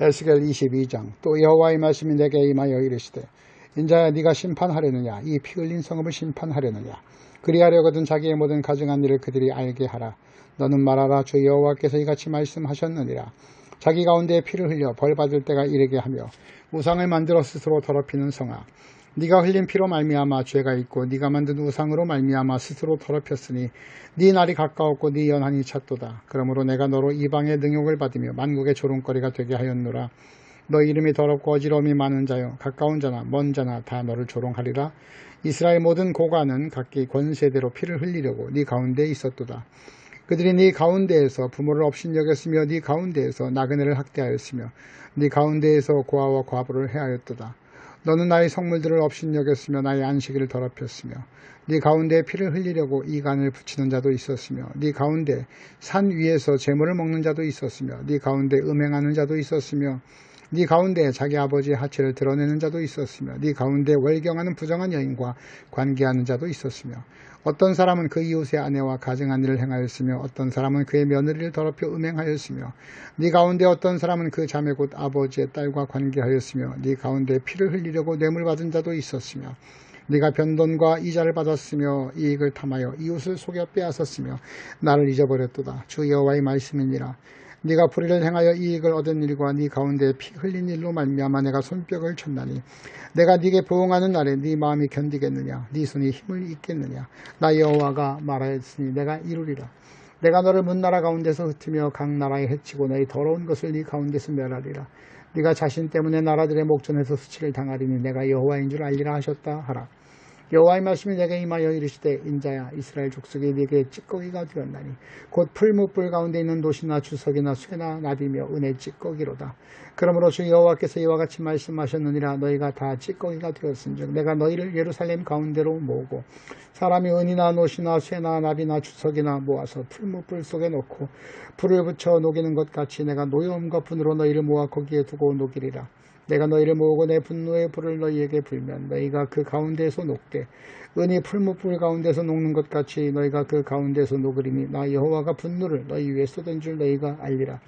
에스겔 22장. 또 여호와의 말씀이 내게 임하여 이르시되 인자야 네가 심판하려느냐? 이 피 흘린 성읍을 심판하려느냐? 그리하려거든 자기의 모든 가증한 일을 그들이 알게 하라. 너는 말하라 주 여호와께서 이같이 말씀하셨느니라. 자기 가운데 피를 흘려 벌 받을 때가 이르게 하며 우상을 만들어 스스로 더럽히는 성아 네가 흘린 피로 말미암아 죄가 있고 네가 만든 우상으로 말미암아 스스로 더럽혔으니 네 날이 가까웠고 네 연한이 찼도다. 그러므로 내가 너로 이방의 능욕을 받으며 만국의 조롱거리가 되게 하였노라. 너 이름이 더럽고 어지러움이 많은 자여 가까운 자나 먼 자나 다 너를 조롱하리라. 이스라엘 모든 고관은 각기 권세대로 피를 흘리려고 네 가운데 있었도다. 그들이 네 가운데에서 부모를 업신여겼으며 네 가운데에서 나그네를 학대하였으며 네 가운데에서 고아와 과부를 해하였도다. 너는 나의 성물들을 업신여겼으며 나의 안식일을 더럽혔으며 네 가운데 피를 흘리려고 이간을 붙이는 자도 있었으며 네 가운데 산 위에서 재물을 먹는 자도 있었으며 네 가운데 음행하는 자도 있었으며 네 가운데 자기 아버지의 하체를 드러내는 자도 있었으며 네 가운데 월경하는 부정한 여인과 관계하는 자도 있었으며 어떤 사람은 그 이웃의 아내와 가정한 일을 행하였으며 어떤 사람은 그의 며느리를 더럽혀 음행하였으며 네 가운데 어떤 사람은 그 자매 곧 아버지의 딸과 관계하였으며 네 가운데 피를 흘리려고 뇌물 받은 자도 있었으며 네가 변돈과 이자를 받았으며 이익을 탐하여 이웃을 속여 빼앗았으며 나를 잊어버렸도다. 주 여호와의 말씀이니라 네가 불의를 행하여 이익을 얻은 일과 네 가운데 피 흘린 일로 말미암아 내가 손뼉을 쳤나니 내가 네게 보응하는 날에 네 마음이 견디겠느냐? 네 손이 힘을 잇겠느냐? 나 여호와가 말하였으니 내가 이루리라. 내가 너를 문나라 가운데서 흩으며 각 나라에 해치고 너희 더러운 것을 네 가운데서 멸하리라. 네가 자신 때문에 나라들의 목전에서 수치를 당하리니 내가 여호와인 줄 알리라 하셨다 하라 여호와의 말씀이 내게 임하여 이르시되 인자야 이스라엘 족속이 네게 찌꺼기가 되었나니 곧 풀무불 가운데 있는 도시나 주석이나 쇠나 나비며 은혜 찌꺼기로다. 그러므로 주 여호와께서 이와 같이 말씀하셨느니라 너희가 다 찌꺼기가 되었은즉 내가 너희를 예루살렘 가운데로 모으고 사람이 은이나 노시나 쇠나 나비나 주석이나 모아서 풀무불 속에 놓고 불을 붙여 녹이는 것 같이 내가 노여움과 분으로 너희를 모아 거기에 두고 녹이리라. 내가 너희를 모으고 내 분노의 불을 너희에게 불면 너희가 그 가운데서 녹되 은이 풀무불 가운데서 녹는 것 같이 너희가 그 가운데서 녹으리니 나 여호와가 분노를 너희 위에 쏟은 줄 너희가 알리라.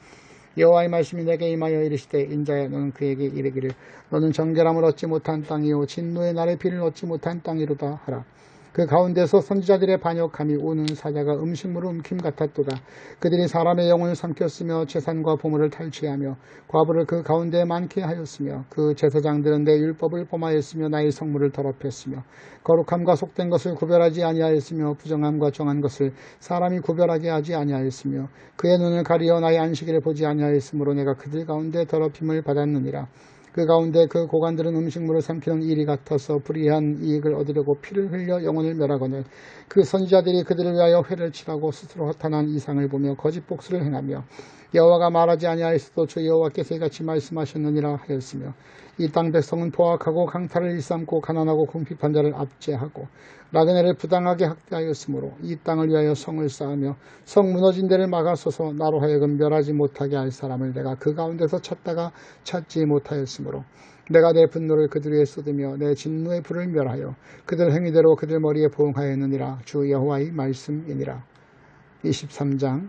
여호와의 말씀이 내게 임하여 이르시되 인자야 너는 그에게 이르기를 너는 정결함을 얻지 못한 땅이요 진노의 날의 피를 얻지 못한 땅이로다 하라. 그 가운데서 선지자들의 반역함이 오는 사자가 음식물을 움킴 같았도다. 그들이 사람의 영혼을 삼켰으며 재산과 보물을 탈취하며 과부를 그 가운데 많게 하였으며 그 제사장들은 내 율법을 범하였으며 나의 성물을 더럽혔으며 거룩함과 속된 것을 구별하지 아니하였으며 부정함과 정한 것을 사람이 구별하게 하지 아니하였으며 그의 눈을 가리어 나의 안식일을 보지 아니하였으므로 내가 그들 가운데 더럽힘을 받았느니라. 그 가운데 그 고관들은 음식물을 삼키는 일이 같아서 불의한 이익을 얻으려고 피를 흘려 영혼을 멸하거늘 그 선지자들이 그들을 위하여 회를 치라고 스스로 허탄한 이상을 보며 거짓 복수를 행하며 여호와가 말하지 아니하였어도 주 여호와께서 이같이 말씀하셨느니라 하였으며 이 땅 백성은 포악하고 강탈을 일삼고 가난하고 궁핍한 자를 압제하고 나그네를 부당하게 학대하였으므로 이 땅을 위하여 성을 쌓으며 성 무너진 데를 막아서서 나로 하여금 멸하지 못하게 할 사람을 내가 그 가운데서 찾다가 찾지 못하였으므로 내가 내 분노를 그들 위에 쏟으며 내 진노의 불을 멸하여 그들 행위대로 그들 머리에 보응하였느니라. 주 여호와의 말씀이니라. 23장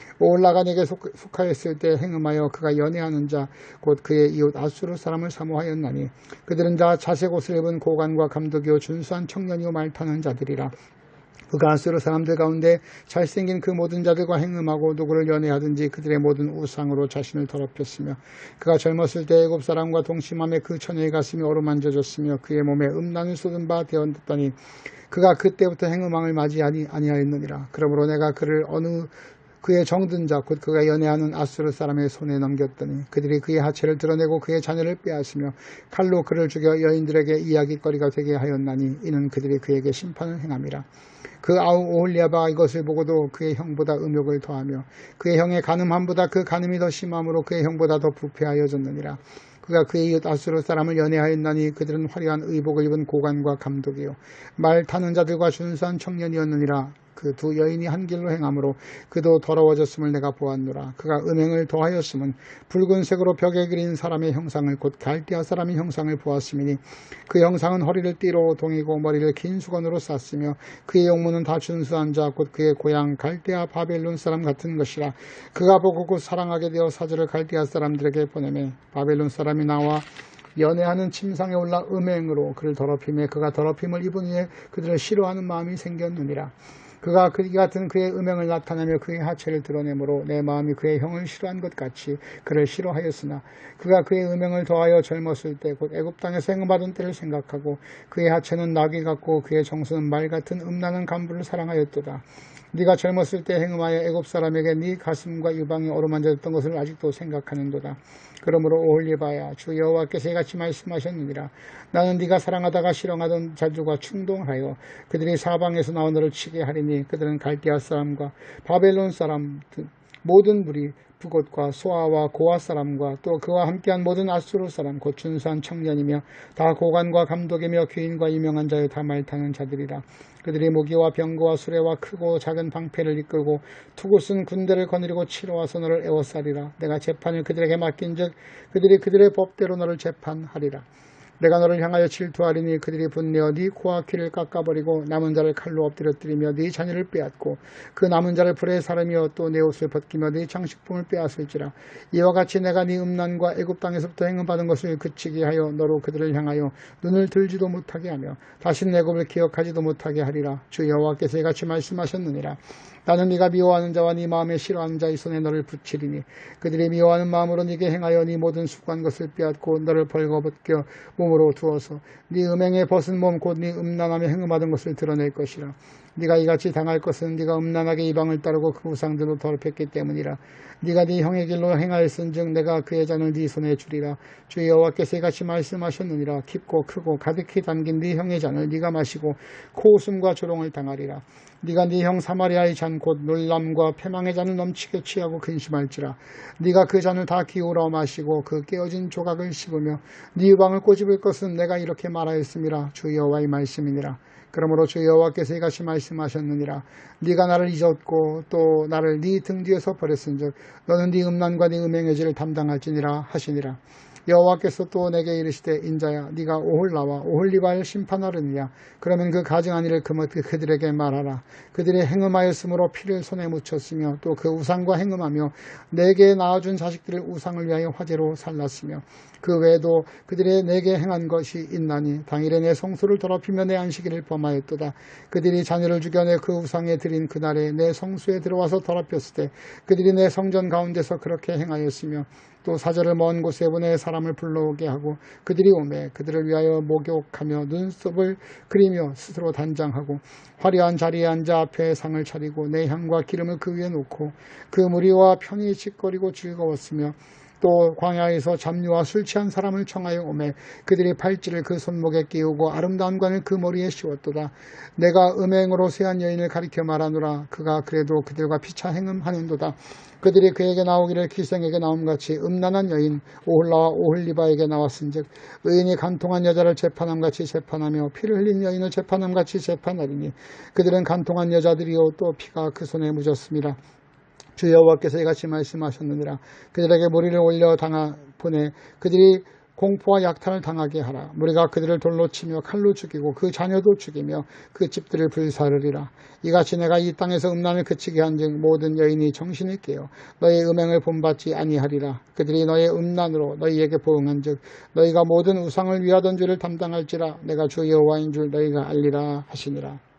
오홀라가 내게 속, 하였을 때 행음하여 그가 연애하는 자 곧 그의 이웃 아수르 사람을 사모하였나니 그들은 다 자색 옷을 입은 고관과 감독이요 준수한 청년이요 말타는 자들이라. 그가 아수르 사람들 가운데 잘생긴 그 모든 자들과 행음하고 누구를 연애하든지 그들의 모든 우상으로 자신을 더럽혔으며 그가 젊었을 때 애굽 사람과 동심함에 그 처녀의 가슴이 어루만져졌으며 그의 몸에 음란을 쏟은 바 되었더니 그가 그때부터 행음왕을 맞이하니 아니하였느니라. 그러므로 내가 그를 어느 그의 정든 자 곧 그가 연애하는 아수르 사람의 손에 넘겼더니 그들이 그의 하체를 드러내고 그의 자녀를 빼앗으며 칼로 그를 죽여 여인들에게 이야기거리가 되게 하였나니 이는 그들이 그에게 심판을 행함이라. 그 아우 오홀리아바가 이것을 보고도 그의 형보다 음욕을 더하며 그의 형의 가늠함보다 그 가늠이 더 심함으로 그의 형보다 더 부패하여졌느니라. 그가 그의 이웃 아수르 사람을 연애하였나니 그들은 화려한 의복을 입은 고관과 감독이요 말 타는 자들과 준수한 청년이었느니라 그 두 여인이 한 길로 행함으로 그도 더러워졌음을 내가 보았노라 그가 음행을 더하였음은 붉은색으로 벽에 그린 사람의 형상을 곧 갈대아 사람의 형상을 보았음이니 그 형상은 허리를 띠로 동이고 머리를 긴 수건으로 쌌으며 그의 용모는 다 준수한 자 곧 그의 고향 갈대아 바벨론 사람 같은 것이라 그가 보고 곧 사랑하게 되어 사절을 갈대아 사람들에게 보내매 바벨론 사람이 나와 연애하는 침상에 올라 음행으로 그를 더럽힘에 그가 더럽힘을 입은 후에 그들을 싫어하는 마음이 생겼느니라. 그가 그 같은 그의 음행을 나타내며 그의 하체를 드러내므로 내 마음이 그의 형을 싫어한 것 같이 그를 싫어하였으나 그가 그의 음행을 더하여 젊었을 때 곧 애굽 땅에서 행음받은 때를 생각하고 그의 하체는 나귀 같고 그의 정수는 말 같은 음란한 간부를 사랑하였도다. 네가 젊었을 때 행음하여 애굽 사람에게 네 가슴과 유방이 어루만졌던 것을 아직도 생각하는도다. 그러므로 오홀리바야 주 여호와께서 이같이 말씀하셨느니라 나는 네가 사랑하다가 실행하던 자들과 충동하여 그들이 사방에서 나와 너를 치게 하리니 그들은 갈대아 사람과 바벨론 사람 등 모든 무리 부곳과 소아와 고아 사람과 또 그와 함께한 모든 아수르 사람 곧 준수한 청년이며 다 고관과 감독이며 귀인과 유명한 자여 다 말타는 자들이라 그들이 무기와 병거와 수레와 크고 작은 방패를 이끌고 투구쓴 군대를 거느리고 치러 와서 너를 애워싸리라. 내가 재판을 그들에게 맡긴즉 그들이 그들의 법대로 너를 재판하리라 내가 너를 향하여 질투하리니 그들이 분내어 네 코와 귀를 깎아버리고 남은 자를 칼로 엎드려뜨리며 네 자녀를 빼앗고 그 남은 자를 불에 사르며 또 내 옷을 벗기며 네 장식품을 빼앗을지라. 이와 같이 내가 네 음란과 애굽 땅에서부터 행음받은 것을 그치게 하여 너로 그들을 향하여 눈을 들지도 못하게 하며 다시 애굽을 기억하지도 못하게 하리라. 주 여호와께서 이같이 말씀하셨느니라. 나는 네가 미워하는 자와 네 마음에 싫어하는 자의 손에 너를 붙이리니 그들이 미워하는 마음으로 네게 행하여 네 모든 수고한 것을 빼앗고 너를 벌거벗겨 몸 으로 두어서 네 음행에 벗은 몸 곧 네 음란함에 행음하던 것을 드러낼 것이라. 네가 이같이 당할 것은 네가 음란하게 이방을 따르고 그 우상들로 더럽혔기 때문이라. 네가 네 형의 길로 행하였은즉 내가 그의 잔을 네 손에 주리라. 주 여호와께서 이같이 말씀하셨느니라. 깊고 크고 가득히 담긴 네 형의 잔을 네가 마시고 코웃음과 조롱을 당하리라. 네가 네 형 사마리아의 잔 곧 놀람과 패망의 잔을 넘치게 취하고 근심할지라. 네가 그 잔을 다 기울어 마시고 그 깨어진 조각을 씹으며 네 유방을 꼬집을 것은 내가 이렇게 말하였음이라 주 여호와의 말씀이니라. 그러므로 주 여호와께서 이같이 말씀하셨느니라. 네가 나를 잊었고 또 나를 네 등 뒤에서 버렸은즉 너는 네 음란과 네 음행의 죄를 담당할지니라 하시니라 여호와께서 또 내게 이르시되 인자야 네가 오홀라와 오홀리바를 심판하느냐 그러면 그 가증한 일을 그들에게 말하라. 그들이 행음하였으므로 피를 손에 묻혔으며 또 그 우상과 행음하며 내게 낳아준 자식들을 우상을 위하여 화제로 살랐으며 그 외에도 그들이 내게 행한 것이 있나니 당일에 내 성소를 더럽히며 내 안식일을 범하였도다. 그들이 자녀를 죽여 내 그 우상에 드린 그날에 내 성수에 들어와서 더럽혔을 때 그들이 내 성전 가운데서 그렇게 행하였으며 또 사절을 먼 곳에 보내 사람을 불러오게 하고 그들이 오매 그들을 위하여 목욕하며 눈썹을 그리며 스스로 단장하고 화려한 자리에 앉아 앞에 상을 차리고 내 향과 기름을 그 위에 놓고 그 무리와 편히 짓거리고 즐거웠으며 또 광야에서 잡류와 술 취한 사람을 청하여 오매 그들이 팔찌를 그 손목에 끼우고 아름다운 관을 그 머리에 씌웠도다. 내가 음행으로 세한 여인을 가리켜 말하노라. 그가 그래도 그들과 피차 행음하는도다. 그들이 그에게 나오기를 기생에게 나옴같이 음란한 여인 오홀라와 오홀리바에게 나왔은즉 의인이 간통한 여자를 재판함같이 재판하며 피를 흘린 여인을 재판함같이 재판하리니 그들은 간통한 여자들이요 또 피가 그 손에 묻었습니다. 주 여호와께서 이같이 말씀하셨느니라 그들에게 무리를 올려 당하 보내 그들이 공포와 약탈을 당하게 하라. 무리가 그들을 돌로 치며 칼로 죽이고 그 자녀도 죽이며 그 집들을 불사르리라. 이같이 내가 이 땅에서 음란을 그치게 한즉 모든 여인이 정신을 깨어 너의 음행을 본받지 아니하리라. 그들이 너의 음란으로 너희에게 보응한즉 너희가 모든 우상을 위하던 죄를 담당할지라 내가 주 여호와인 줄 너희가 알리라 하시니라.